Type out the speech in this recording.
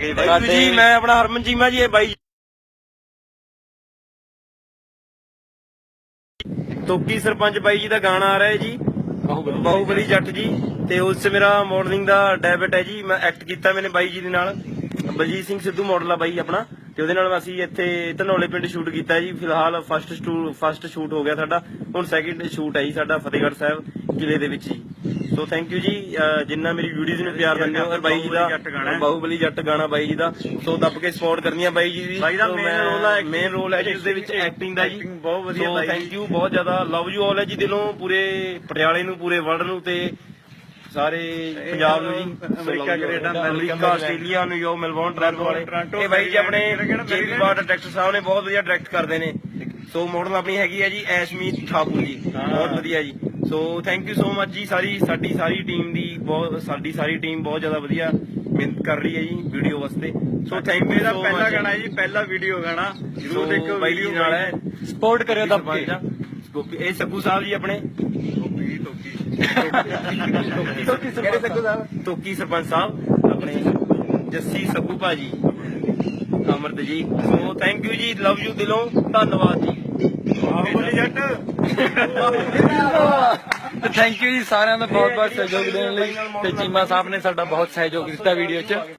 ਗਏ ਵਾਹਿਗੁਰੂ ਜੀ ਮੈਂ ਆਪਣਾ ਹਰਮਨ ਚੀਮਾ ਜੀ ਇਹ ਬਾਈ ਤੋਕੀ ਸਰਪੰਚ ਬਾਈ ਜੀ ਦਾ ਗਾਣਾ ਆ ਰਿਹਾ ਹੈ ਜੀ ਬਾਹੂਬਲੀ ਜੱਟ ਜੀ। ਤੇ ਉਸ 'ਚ ਮੇਰਾ ਮਾਡਲਿੰਗ ਦਾ ਡੈਬਿਟ ਹੈ ਜੀ। ਮੈਂ ਐਕਟ ਕੀਤਾ ਮੈਨੇ ਬਾਈ ਜੀ ਦੇ ਨਾਲ। ਬਲਜੀਤ ਸਿੰਘ ਸਿੱਧੂ ਮਾਡਲ ਆ ਬਾਈ ਆਪਣਾ। ਤੇ ਉਹਦੇ ਨਾਲ ਅਸੀਂ ਇੱਥੇ ਧਨੌਲੇ ਪਿੰਡ ਸ਼ੂਟ ਕੀਤਾ ਜੀ। ਫਿਲਹਾਲ ਫਸਟ ਸ਼ੂਟ ਫਸਟ ਸ਼ੂਟ ਹੋ ਗਿਆ ਸਾਡਾ। ਹੁਣ ਸੈਕਿੰਡ ਸ਼ੂਟ ਹੈ ਜੀ ਸਾਡਾ ਫਤਿਹਗੜ੍ਹ ਸਾਹਿਬ। ਕਿਲੇ ਦੇ ਵਿੱਚ ਜੀ ਸੋ ਥੈਂਕ ਯੂ ਜੀ। ਜਿੰਨਾ ਮੇਰੀ ਵੀਡੀਓਜ਼ ਨੂੰ ਪਿਆਰ ਦਿੰਦੇ ਹੋ ਔਰ ਬਾਈ ਜੀ ਦਾ ਬਾਹੂਬਲੀ ਜੱਟ ਗਾਣਾ ਹੈ। ਬਾਈ ਜੀ ਦਾ। ਸੋ ਦੱਬ ਕੇ ਸਪੋਰਟ ਕਰਨੀ ਆ ਬਾਈ ਜੀ ਦੀ। ਬਾਈ ਦਾ role ਆ acting- ਮੇਨ ਰੋਲ ਹੈ ਜੀ ਦੇ ਵਿੱਚ ਐਕਟਿੰਗ ਦਾ ਜੀ। ਬਹੁਤ ਵਧੀਆ ਬਾਈ। ਥੈਂਕ ਯੂ ਬਹੁਤ ਜ਼ਿਆਦਾ। ਲਵ ਯੂ ਆਲ ਹੈ ਜੀ ਦਿਲੋਂ ਪੂਰੇ ਪਟਿਆਲੇ ਨੂੰ ਪੂਰੇ ਵਰਲਡ ਨੂੰ ਤੇ ਸਾਰੇ ਪੰਜਾਬ ਨੂੰ ਜੀ। America, Canada, America Australia New York Melbourne Toronto. ਵਾਲੇ ਇਹ ਬਾਈ ਜੀ ਆਪਣੇ ਜੇਪੀ ਬਾਟ ਡਾਇਰੈਕਟਰ ਸਾਹਿਬ ਨੇ ਬਹੁਤ ਵਧੀਆ ਡਾਇਰੈਕਟ ਕਰਦੇ ਨੇ। ਸੋ ਮਾਡਲ ਆਪਣੀ ਹੈਗੀ ਹੈ ਜੀ ਐਸ਼ਮੀਤ ਠਾਕੁਰ ਜੀ। ਬਹੁਤ ਵਧੀਆ ਜੀ। So thank you so much ਜੀ ਸਾਰੀ ਸਾਡੀ ਸਾਰੀ ਟੀਮ ਦੀ ਬਹੁਤ ਸਾਡੀ ਸਾਰੀ ਟੀਮ ਬਹੁਤ ਜ਼ਿਆਦਾ ਵਧੀਆ ਮਿਹਨਤ ਕਰ ਰਹੀ ਹੈ ਜੀ ਵੀਡੀਓ ਵਾਸਤੇ। ਸੋ ਥੈਂਕ ਯੂ ਸੋ ਪਹਿਲਾ ਗਾਣਾ ਹੈ ਜੀ ਪਹਿਲਾ ਵੀਡੀਓ ਗਾਣਾ। ਜਰੂਰ ਦੇਖੋ ਜੀ ਨਾਲ ਹੈ। ਸਪੋਰਟ ਕਰਿਓ ਦੱਬ ਕੇ ਗੋਪੀ ਇਹ ਸੱਗੂ ਸਾਹਿਬ ਜੀ ਆਪਣੇ। ਟੋਕੀ। ਸਰਪੰਚ ਸਾਹਿਬ? ਆਪਣੇ ਜੱਸੀ ਸੱਗੂ ਭਾਜੀ। Amrat ji. So thank you ਜੀ। ਲਵ ਯੂ ਦਿਲੋਂ। ਧੰਨਵਾਦ ਜੀ। ਥੈਂਕ ਯੂ ਜੀ ਸਾਰਿਆਂ ਦਾ ਬਹੁਤ ਬਹੁਤ ਸਹਿਯੋਗ ਦੇਣ ਲਈ ਤੇ ਚੀਮਾ ਸਾਹਿਬ ਨੇ ਸਾਡਾ ਬਹੁਤ ਸਹਿਯੋਗ ਦਿੱਤਾ ਵੀਡੀਓ 'ਚ।